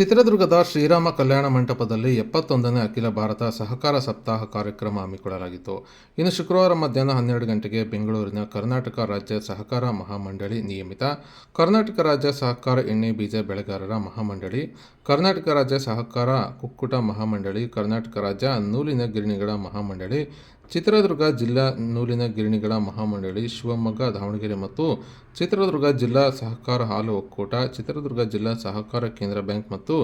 ಚಿತ್ರದುರ್ಗದ ಶ್ರೀರಾಮ ಕಲ್ಯಾಣ ಮಂಟಪದಲ್ಲಿ ಎಪ್ಪತ್ತೊಂದನೇ ಅಖಿಲ ಭಾರತ ಸಹಕಾರ ಸಪ್ತಾಹ ಕಾರ್ಯಕ್ರಮ ಹಮ್ಮಿಕೊಳ್ಳಲಾಗಿತ್ತು. ಇನ್ನು ಶುಕ್ರವಾರ ಮಧ್ಯಾಹ್ನ ಹನ್ನೆರಡು ಗಂಟೆಗೆ ಬೆಂಗಳೂರಿನ ಕರ್ನಾಟಕ ರಾಜ್ಯ ಸಹಕಾರ ಮಹಾಮಂಡಳಿ ನಿಯಮಿತ, ಕರ್ನಾಟಕ ರಾಜ್ಯ ಸಹಕಾರ ಎಣ್ಣೆ ಬೀಜ ಬೆಳೆಗಾರರ ಮಹಾಮಂಡಳಿ, ಕರ್ನಾಟಕ ರಾಜ್ಯ ಸಹಕಾರ ಕುಕ್ಕುಟ ಮಹಾಮಂಡಳಿ, ಕರ್ನಾಟಕ ರಾಜ್ಯ ನೂಲಿನ ಗಿರಣಿಗಳ ಮಹಾಮಂಡಳಿ ಚಿತ್ರದುರ್ಗ ಜಿಲ್ಲಾ ನೂಲಿನ ಗಿರಣಿಗಳ ಮಹಾಮಂಡಳಿ ಶಿವಮೊಗ್ಗ, ದಾವಣಗೆರೆ ಮತ್ತು ಚಿತ್ರದುರ್ಗ ಜಿಲ್ಲಾ ಸಹಕಾರ ಹಾಲು ಒಕ್ಕೂಟ, ಚಿತ್ರದುರ್ಗ ಜಿಲ್ಲಾ ಸಹಕಾರ ಕೇಂದ್ರ ಬ್ಯಾಂಕ್ ಮತ್ತು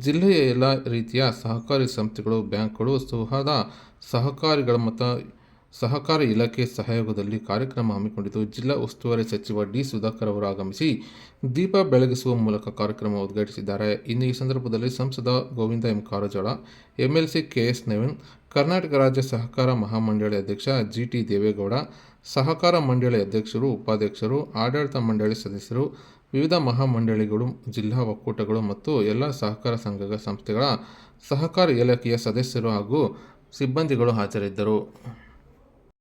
ಜಿಲ್ಲೆಯ ಎಲ್ಲ ರೀತಿಯ ಸಹಕಾರಿ ಸಂಸ್ಥೆಗಳು, ಬ್ಯಾಂಕ್ಗಳು ಸುಹದ ಸಹಕಾರಿಗಳ ಮತ್ತು ಸಹಕಾರ ಇಲಾಖೆ ಸಹಯೋಗದಲ್ಲಿ ಕಾರ್ಯಕ್ರಮ ಹಮ್ಮಿಕೊಂಡಿದ್ದು ಜಿಲ್ಲಾ ಉಸ್ತುವಾರಿ ಸಚಿವ ಡಿ ಸುಧಾಕರ್ ಅವರು ಆಗಮಿಸಿ ದೀಪ ಬೆಳಗಿಸುವ ಮೂಲಕ ಕಾರ್ಯಕ್ರಮ ಉದ್ಘಾಟಿಸಿದ್ದಾರೆ. ಇನ್ನು ಈ ಸಂದರ್ಭದಲ್ಲಿ ಸಂಸದ Govinda M Karjol, MLC KS Naveen, Karnataka ರಾಜ್ಯ ಸಹಕಾರ ಮಹಾಮಂಡಳಿ ಅಧ್ಯಕ್ಷ ಜಿ ಟಿ ದೇವೇಗೌಡ, ಸಹಕಾರ ಮಂಡಳಿ ಅಧ್ಯಕ್ಷರು, ಉಪಾಧ್ಯಕ್ಷರು, ಆಡಳಿತ ಮಂಡಳಿ ಸದಸ್ಯರು, ವಿವಿಧ ಮಹಾಮಂಡಳಿಗಳು, ಜಿಲ್ಲಾ ಒಕ್ಕೂಟಗಳು ಮತ್ತು ಎಲ್ಲ ಸಹಕಾರ ಸಂಘಗಳ ಸಂಸ್ಥೆಗಳ ಸಹಕಾರ ಇಲಾಖೆಯ ಸದಸ್ಯರು ಹಾಗೂ ಸಿಬ್ಬಂದಿಗಳು ಹಾಜರಿದ್ದರು.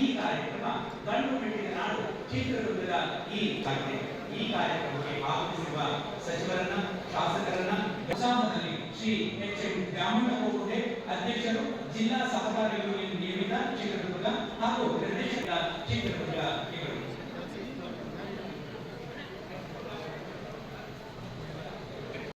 ಈ ಕಾರ್ಯಕ್ರಮ ಕಣ್ಣು ಮೆಟ್ಟಿನ ನಾಡು ಚಿತ್ರದುರ್ಗದ ಈ ಈ ಕಾರ್ಯಕ್ರಮಕ್ಕೆ ಆಗಮಿಸಿರುವ ಸಚಿವರನ್ನ, ಶಾಸಕರನ್ನ ಉತ್ಸಾಹದಲ್ಲಿ ಶ್ರೀ ಎಚ್ ಎಂ ಗ್ರಾಮೀಣ ಅಧ್ಯಕ್ಷರು ಜಿಲ್ಲಾ ಸಹಕಾರ ಯೂನಿಯನ್